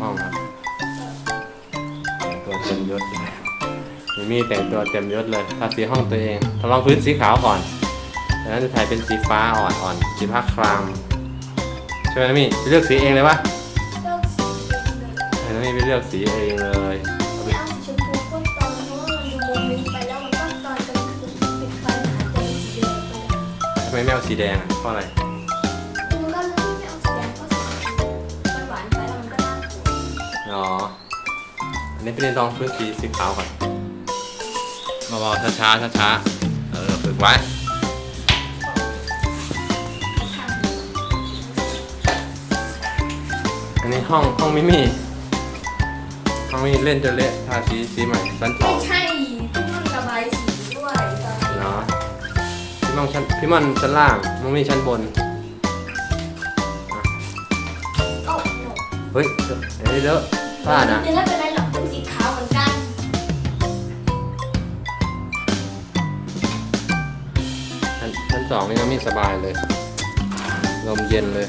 ห้องครับแต่งตัวเต็มยศมิมี่แต่งตัวเต็มยศเลยทาสีห้องตัวเองทดลองพื้นสีขาวก่อนจากนั้นจะถ่ายเป็นสีฟ้าอ่อนๆสีผ้าครามใช่ไหมนะมี่ไปเลือกสีเองเลยปะเลือกสีเองเลยให้นะมี่ไปเลือกสีเองเลยเอาไปไม่เอาสีชมพูก็ตอนเพราะว่ามันดูโมเมนต์ไปแล้วมันก็ตอนกลางคืนปิดไฟหาเจอสีแดงไปแล้วทำไมไม่เอาสีแดงอะเพราะอะไร อ๋อ อันนี้เป็นลองพื้นสีสีขาวก่อนเบาๆช้าๆช้าๆเออฝึกไว้ อันนี้ห้องห้องมิมี่ห้องมิมี่เล่นจนเละทาสีสีใหม่ชั้นสอไม่ง ใช่ที่มันระบายสีด้วยตอนนี้เนาะพี่มอนชั้นพี่มอนชั้นล่างมังมี่ชั้นบนโอ้โหเฮ้ยเดี๋ยวเดี๋ยว พลาดนะเดี๋ยวไม่เป็นไรหรอกเป็นสีขาวเหมือนกัน ชั้นชั้นสองนี่มังมี่สบายเลย ลมเย็นเลย